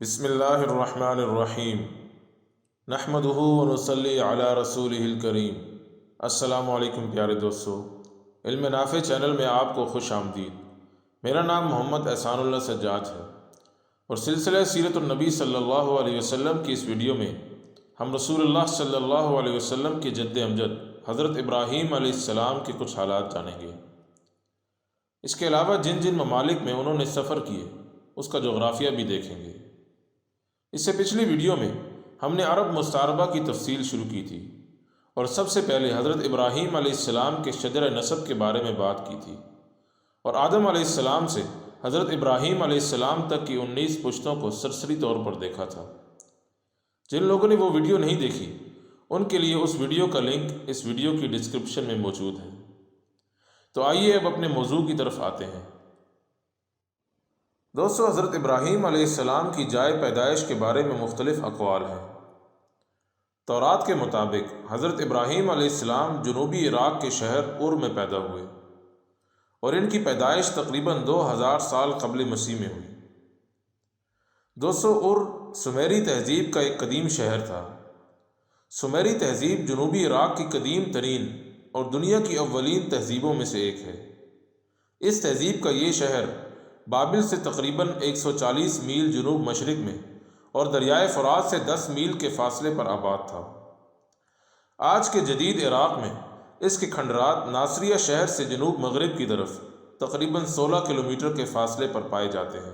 बसमीम नहमदहू वनसली अला रसूल करीम। अस्सलाम प्यारे दोस्तों इल्म नाफ़े चैनल में आपको खुश आमदीद। मेरा नाम मोहम्मद एहसानुल्लाह सज्जाद है। और सिलसिला सीरतुलनबी सल्लल्लाहु अलैहि वसल्लम की इस वीडियो में हम रसूलुल्लाह सल्लल्लाहु अलैहि वसल्लम के जद्द अमजद हज़रत इब्राहीम अलैहिस्सलाम के कुछ हालात जानेंगे। इसके अलावा जिन जिन ममालिक में उन्होंने सफ़र किए, उसका जोग्राफ़िया भी देखेंगे। इससे पिछली वीडियो में हमने अरब मुस्तारबा की तफसील शुरू की थी और सबसे पहले हज़रत इब्राहीम आसमाम के शजर नसब के बारे में बात की थी और आदम आसमाम से हज़रत इब्राहीम आसमाम तक की उन्नीस पुश्तों को सरसरी तौर पर देखा था। जिन लोगों ने वो वीडियो नहीं देखी, उनके लिए उस वीडियो का लिंक इस वीडियो की डिस्क्रिप्शन में मौजूद है। तो आइए अब अपने मौजू की तरफ़ आते हैं। दोस्तों, हज़रत इब्राहीम आसमाम की जाय पैदाइश के बारे में मुख्तलिफ़ अकवाल हैं। तौरात के मुताबिक, हज़रत इब्राहीम आसमाम जनूबी इराक़ के शहर उर में पैदा हुए और इनकी पैदाइश तकरीबन दो हज़ार साल कबल मसीह में हुई। दोस्तों, उर सुमेरी तहज़ीब का एक कदीम शहर था। सुमेरी तहज़ीब जनूबी इराक़ की कदीम तरीन और दुनिया की अवलिन तहज़ीबों में से एक है। इस तहज़ीब का ये शहर बाबिल से तकरीबन 140 मील जनूब मशरक़ में और दरियाए फ़रात से 10 मील के फासले पर आबाद था। आज के जदीद इराक़ में इसके खंडरात नासरिया शहर से जनूब मगरब की तरफ़ तकरीबन 16 किलोमीटर के फासले पर पाए जाते हैं।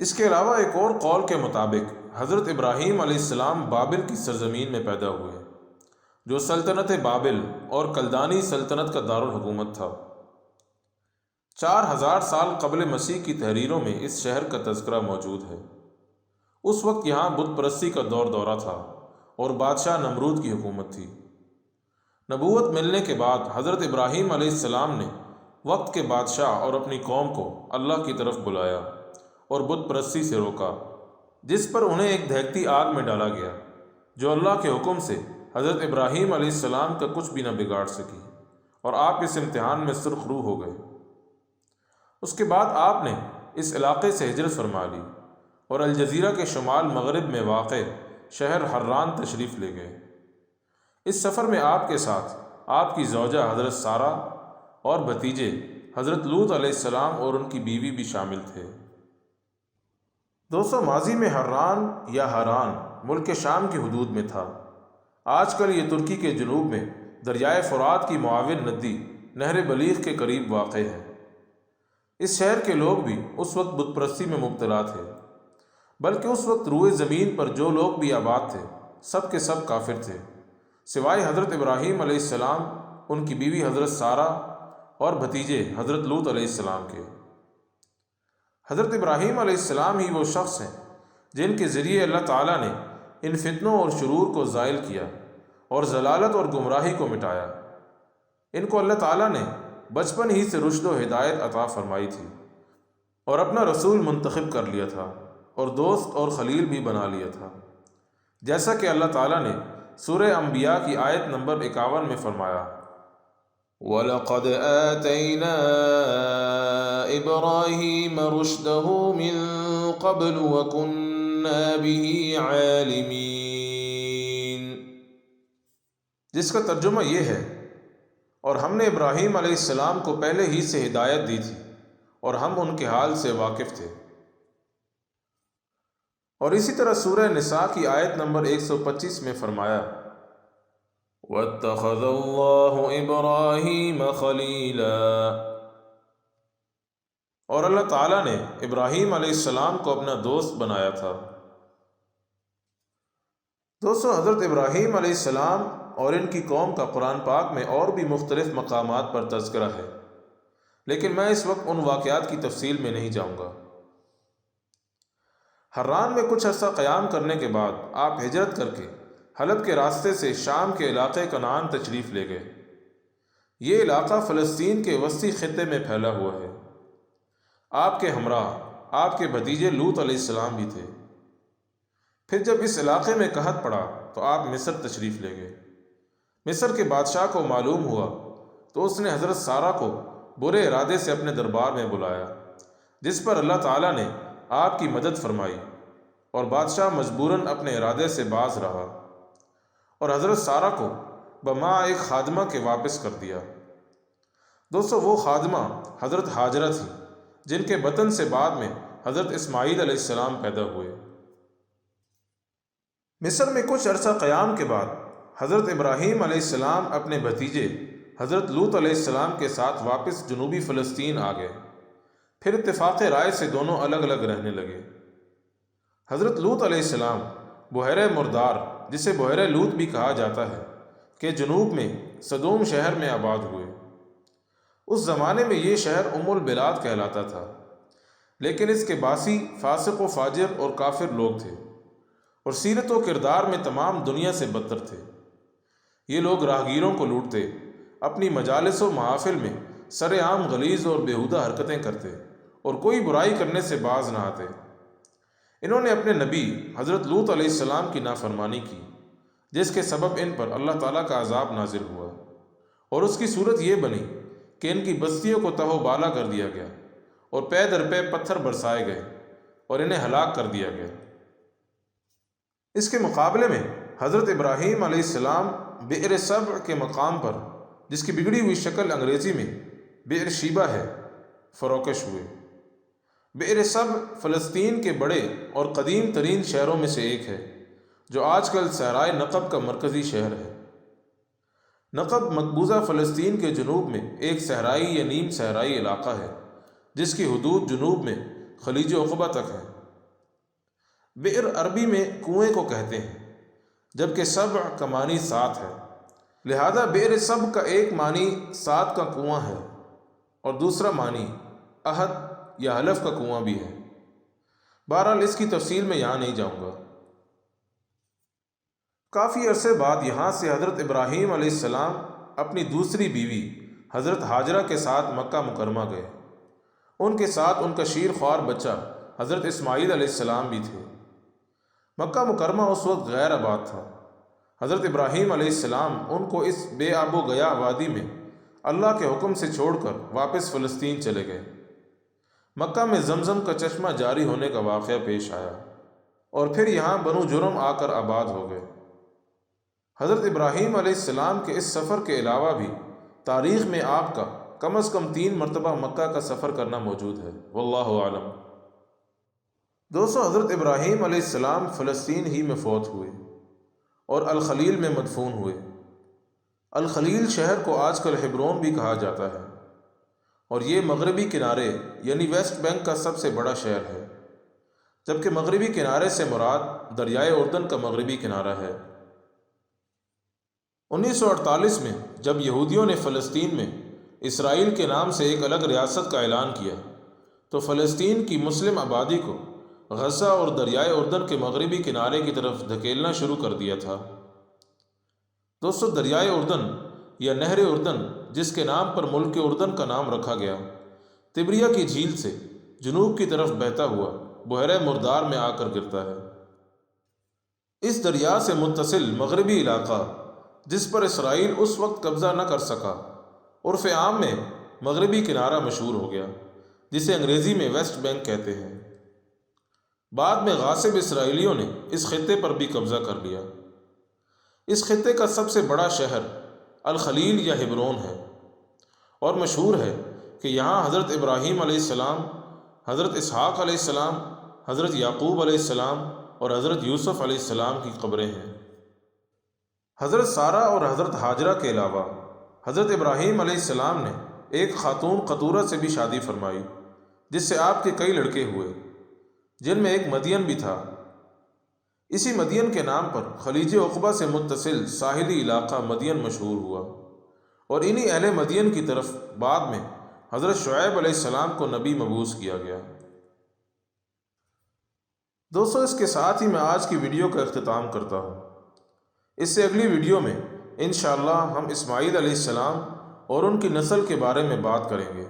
इसके अलावा एक और कौल के मुताबिक हज़रत इब्राहीम आसमाम बाबिल की सरजमीन में पैदा हुए, जो सल्तनत बाबिल और कलदानी सल्तनत का दारकूमत था। चार हज़ार साल कबल मसीह की तहरीरों में इस शहर का तस्करा मौजूद है। उस वक्त यहाँ बुत परस्ती का दौर दौरा था और बादशाह नमरूद की हुकूमत थी। नबूवत मिलने के बाद हज़रत इब्राहीम सलाम ने वक्त के बादशाह और अपनी कौम को अल्लाह की तरफ़ बुलाया और बुत परस्ती से रोका, जिस पर उन्हें एक दहकती आग में डाला गया, जो अल्लाह के हुक्म से हज़रत इब्राहीम का कुछ भी न बिगाड़ सकी और आप इस इम्तहान में सुरखरू हो गए। उसके बाद आपने इस इलाके से हिजरत फरमा ली और अलजजीरा के शुमाल मगरब में वाक़ शहर हर्रान तशरीफ़ ले गए। इस सफ़र में आपके साथ आपकी जौजा हज़रत सारा और भतीजे हज़रत लूत अलैहिस्सलाम और उनकी बीवी भी शामिल थे। दोस्तों, माजी में हर्रान या हरान मुल्क शाम की हदूद में था। आजकल ये तुर्की के जनूब में दरियाए फ़ुरात की मुआविन नदी नहर बलीग के करीब वाक़ है। इस शहर के लोग भी उस वक्त बुतप्रस्ती में मुबतला थे, बल्कि उस वक्त रुए ज़मीन पर जो लोग भी आबाद थे, सब के सब काफिर थे। सिवाय हज़रत इब्राहीम अलैहिस्सलाम उनकी बीवी हज़रत सारा और भतीजे हज़रत लूत अलैहिस्सलाम के। हज़रत इब्राहीम अलैहिस्सलाम ही वो शख्स हैं, जिनके ज़रिए अल्लाह ताला ने इन फितनों और शुरूर को ज़ायल किया और जलालत और गुमराही को मिटाया। इनको अल्लाह ताला ने बचपन ही से रुशद हिदायत अता फरमाई थी और अपना रसूल मंतखब कर लिया था और दोस्त और खलील भी बना लिया था। जैसा कि अल्लाह ताला ने सूर अम्बिया की आयत नंबर इक्यावन में फरमाया, वलक़द आतैना इब्राहीम रुशदहु मिन क़ब्ल वकुन्ना बिही आलिमीन। जिसका तर्जुमा ये है और हमने इब्राहीम अलैहिस्सलाम को पहले ही से हिदायत दी थी और हम उनके हाल से वाकिफ़ थे। और इसी तरह सूरह निसा की आयत नंबर 125 में फरमाया इब्राहीम खलीला। और अल्लाह ताला ने इब्राहीम अलैहिस्सलाम को अपना दोस्त बनाया था। दोस्तों, हज़रत इब्राहीम अलैहिस्सलाम और इनकी कौम का कुरान पाक में और भी मुख्तलिफ़ मकाम पर तस्करा है। लेकिन मैं इस वक्त उन वाक़ात की तफसील में नहीं जाऊँगा। हर्रान में कुछ अर्सा क़याम करने के बाद आप हिजरत करके हलब के रास्ते से शाम के इलाके का नाम तशरीफ़ ले गए। ये इलाका फ़लस्तीन के वसी ख़त्े में फैला हुआ है। आपके हमरा आपके भतीजे लूत अलैहिस्सलाम भी थे। फिर जब इस इलाके में कहत पड़ा तो आप मिस्र तशरीफ़ ले गए। मिस्र के बादशाह को मालूम हुआ तो उसने हज़रत सारा को बुरे इरादे से अपने दरबार में बुलाया, जिस पर अल्लाह ताला ने आपकी मदद फरमाई और बादशाह मजबूरन अपने इरादे से बाज रहा और हज़रत सारा को बमा एक खादमा के वापस कर दिया। दोस्तों, वो खादमा हज़रत हाजरा थी, जिनके बतन से बाद में हज़रत इस्माईल सलाम पैदा हुए। मिस्र में कुछ अरसा क़याम के बाद हज़रत इब्राहीम सलाम अपने भतीजे, हज़रत लूत सलाम के साथ वापस जनूबी फ़लस्तीन आ गए। फिर इतफ़ाक़ राय से दोनों अलग अलग रहने लगे। हज़रत लूत सलाम बहर मुरदार, जिसे बहर लूत भी कहा जाता है, के जनूब में सदोम शहर में आबाद हुए। उस ज़माने में ये शहर उमुल बिलाद कहलाता था, लेकिन इसके बासी फासिक व फाजिर और काफिर लोग थे, और सीरत व किरदार में तमाम दुनिया से बदतर थे। ये लोग राहगीरों को लूटते, अपनी मजालस व महाफिल में सरेआम गलीज़ और बेहुदा हरकतें करते और कोई बुराई करने से बाज ना आते। इन्होंने अपने नबी हज़रत लूत अलैहिस्सलाम की नाफरमानी की, जिसके सबब इन पर अल्लाह ताला का अजाब नाजिल हुआ और उसकी सूरत ये बनी कि इनकी बस्तियों को तहो बाला कर दिया गया और पै दर पै पत्थर बरसाए गए और इन्हें हलाक कर दिया गया। इसके मुकाबले में हज़रत इब्राहीम अलैहिस्सलाम बेर सब के मकाम पर, जिसकी बिगड़ी हुई शक्ल अंग्रेज़ी में बेर शीबा है, फ़रोकश हुए। बेर सब फ़लस्तीन के बड़े और कदीम तरीन शहरों में से एक है, जो आजकल सहराय नकब का मरकज़ी शहर है। नकब मकबूजा फ़लस्तीन के जनूब में एक सहराई या नीम सहराई इलाका है, जिसकी हदूद जनूब में खलीज अकबा तक है। बेर अरबी में कुएँ को कहते हैं। जबकि सब का मानी सात है। लिहाजा बेर सब का एक मानी सात का कुआँ है और दूसरा मानी अहद या हलफ का कुआँ भी है। बहरहाल इसकी तफसील में यहाँ नहीं जाऊँगा। काफ़ी अरसे बाद यहाँ से हज़रत इब्राहीम सलाम अपनी दूसरी बीवी हज़रत हाजरा के साथ मक्का मुकरमा गए। उनके साथ उनका शीर ख्वार बच्चा हज़रत इस्माईल सलाम भी थे। मक्का मुकरमा उस वक्त गैर आबाद था। हज़रत इब्राहीम सलाम उनको इस बेआबो गया वादी में अल्लाह के हुक्म से छोड़कर वापस फ़लस्तीन चले गए। मक्का में जमज़म का चश्मा जारी होने का वाक़ पेश आया और फिर यहाँ बनु जुर्म आकर आबाद हो गए। हज़रत इब्राहीम सलाम के इस सफ़र के अलावा भी तारीख़ में आपका कम अज़ कम तीन मरतबा मक्का का सफ़र करना मौजूद है। वल्लम दोस्तों, हज़रत इब्राहीम सलाम फ़लस्तीन ही में फ़ौत हुए और अलखलील में मदफून हुए। अलखलील शहर को आजकल हिब्रोन भी कहा जाता है और ये मगरबी किनारे, यानी वेस्ट बैंक का सबसे बड़ा शहर है, जबकि मगरबी किनारे से मुराद दरियाए उर्दन का मगरबी किनारा है। 1948 में, जब यहूदियों ने फ़लस्तीन में इसराइल के नाम से एक अलग रियासत का ऐलान किया तो फ़लस्तीन की मुस्लिम आबादी को गजा और दरियाए उर्दन के मगरबी किनारे की तरफ़ धकेलना शुरू कर दिया था। दोस्तों, दरियाए उर्दन या नहर उर्दन, जिसके नाम पर मुल्क उर्दन का नाम रखा गया, तिबरिया की झील से जनूब की तरफ़ बहता हुआ बहर मुर्दार में आकर गिरता है। इस दरिया से मुतसिल मगरबी इलाका, जिस पर इसराइल उस वक्त कब्ज़ा न कर सका, उर्फ़ आम में मगरबी किनारा मशहूर हो गया, जिसे अंग्रेज़ी में वेस्ट बैंक कहते हैं। बाद में गासिब इसराइलियों ने इस खत्े पर भी कब्ज़ा कर लिया। इस खत्े का सबसे बड़ा शहर अल खलील या हिब्रोन है और मशहूर है कि यहाँ हज़रत इब्राहीम सलाम हज़रत इसहाक़ हज़रत याकूब सलाम और हज़रत यूसुफ़ सलाम की कब्रें हैं। हज़रत सारा और हज़रत हाजरा के अलावा हज़रत इब्राहीम सलाम ने एक ख़ातून कतूरा से भी शादी फरमाई, जिससे आपके कई लड़के हुए। जिनमें एक मदियन भी था। इसी मदियन के नाम पर खलीज अकबा से मुतसिल साहिली इलाका मदियन मशहूर हुआ और इन्हीं अहल मदियन की तरफ़ बाद में हज़रत शुएब सलाम को नबी मबूस किया गया। दोस्तों, इसके साथ ही मैं आज की वीडियो का अख्ताम करता हूँ। इससे अगली वीडियो में इन हम इस्माईल सलाम और उनकी नस्ल के बारे में बात करेंगे,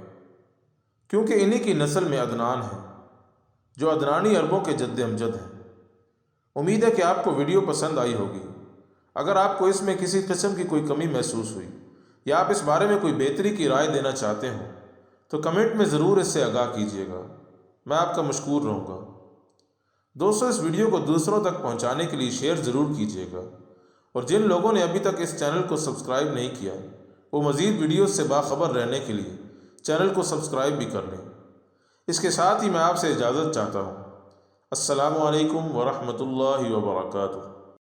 क्योंकि इन्हीं की नस्ल में अदनान है। जो अदरानी अरबों के जद्द अमजद हैं। उम्मीद है कि आपको वीडियो पसंद आई होगी। अगर आपको इसमें किसी किस्म की कोई कमी महसूस हुई, या आप इस बारे में कोई बेहतरी की राय देना चाहते हो तो कमेंट में ज़रूर इससे आगाह कीजिएगा। मैं आपका मशकूर रहूँगा। दोस्तों, इस वीडियो को दूसरों तक पहुँचाने के लिए शेयर ज़रूर कीजिएगा। और जिन लोगों ने अभी तक इस चैनल को सब्सक्राइब नहीं किया, वो मज़ीद वीडियोस से बाखबर रहने के लिए चैनल को सब्सक्राइब भी कर लें। इसके साथ ही मैं आपसे इजाज़त चाहता हूँ। असलकम वरहमल वर्का